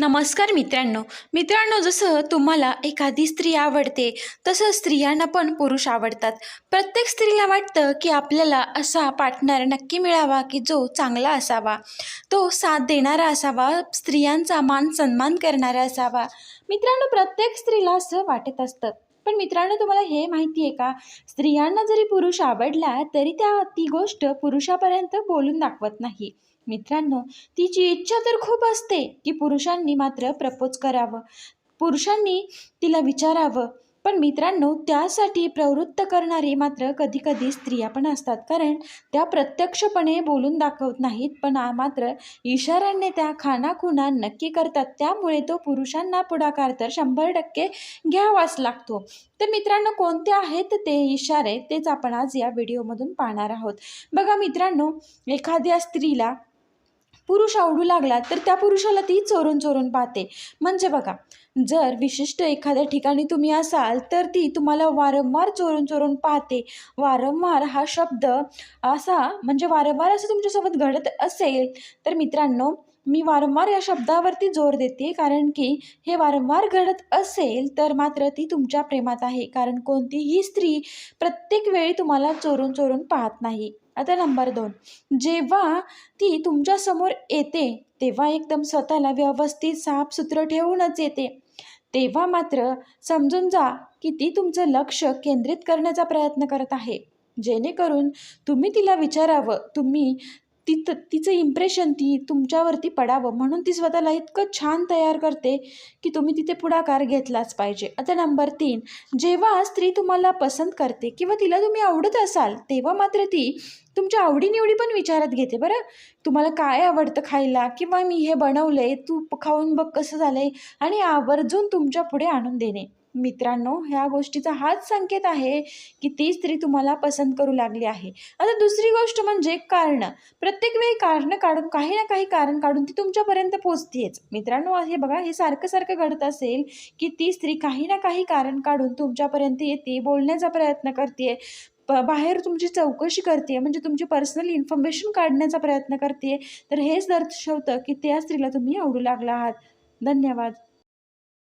नमस्कार मित्रांनो. मित्रांनो जसं तुम्हाला एखादी स्त्री आवडते तसं स्त्रियांना पण पुरुष आवडतात. प्रत्येक स्त्रीला वाटतं की आपल्याला असा पार्टनर नक्की मिळावा की जो चांगला असावा. तो साथ देणारा असावा स्त्रियांचा मान सन्मान करणारा असावा. मित्रांनो प्रत्येक स्त्रीला असं वाटत असतं. पण मित्रांनो तुम्हाला हे माहिती आहे का? स्त्रियांना जरी पुरुष आवडला तरी त्या ती गोष्ट पुरुषापर्यंत बोलून दाखवत नाही. मित्रांनो तिची इच्छा तर खूप असते की पुरुषांनी मात्र प्रपोज करावं. पुरुषांनी तिला विचारावं पण मित्रांनो त्यासाठी प्रवृत्त करणारी मात्र कधी कधी स्त्रिया पण असतात. कारण त्या प्रत्यक्षपणे बोलून दाखवत नाहीत पण मात्र इशाऱ्याने त्या खानाखुना नक्की करतात. त्यामुळे तो पुरुषांना पुढाकार तर शंभर टक्के घ्यावाच लागतो. तर मित्रांनो कोणते आहेत ते इशारे तेच आपण आज या व्हिडिओमधून पाहणार आहोत. बघा मित्रांनो एखाद्या स्त्रीला पुरुष आवडू लागला तर त्या पुरुषाला ती चोरून चोरून पाहते. म्हणजे बघा जर विशिष्ट एखाद्या ठिकाणी तुम्ही असाल तर ती तुम्हाला वारंवार चोरून चोरून पाहते. वारंवार हा शब्द असा म्हणजे वारंवार असं तुमच्यासोबत घडत असेल. तर मित्रांनो मी वारंवार या शब्दावरती जोर देते कारण की हे वारंवार घडत असेल तर मात्र ती तुमच्या प्रेमात आहे कारण कोणतीही स्त्री प्रत्येक वेळी तुम्हाला चोरून चोरून पाहत नाही. आता नंबर दोन. जेव्हा ती तुमच्यासमोर येते तेव्हा एकदम स्वतःला व्यवस्थित साफसुथरं ठेवूनच येते. तेव्हा मात्र समजून जा की ती तुमचं लक्ष केंद्रित करण्याचा प्रयत्न करत आहे. जेणेकरून तुम्ही तिला विचारावं तुम्ही तिथं तिचं इम्प्रेशन ती तुमच्यावरती पडावं म्हणून ती स्वतःला इतकं छान तयार करते की तुम्ही तिथे पुढाकार घेतलाच पाहिजे. आता नंबर तीन जेव्हा स्त्री तुम्हाला पसंत करते किंवा तिला तुम्ही आवडत असाल तेव्हा मात्र ती तुमच्या आवडीनिवडी पण विचारात घेते बरं? तुम्हाला काय आवडतं खायला? किंवा मी हे बनवलं आहे तू खाऊन बघ कसं झालं आहे आणि आवर्जून तुमच्यापुढे आणून देणे. मित्रांनो ह्या गोष्टीचा हाच संकेत आहे की ती स्त्री तुम्हाला पसंत करू लागली आहे. आता दुसरी गोष्ट म्हणजे कारणं. प्रत्येक वेळी कारणं काढून काही ना काही कारण काढून ती तुमच्यापर्यंत पोचतेच मित्रांनो हे बघा हे सारखं सारखं घडत असेल की ती स्त्री काही ना काही कारण काढून तुमच्यापर्यंत येते बोलण्याचा प्रयत्न करते बाहेर तुमची चौकशी करते म्हणजे तुमची पर्सनल इन्फॉर्मेशन काढण्याचा प्रयत्न करते तर हेच दर्शवतं की त्या स्त्रीला तुम्ही आवडू लागला आहात. धन्यवाद.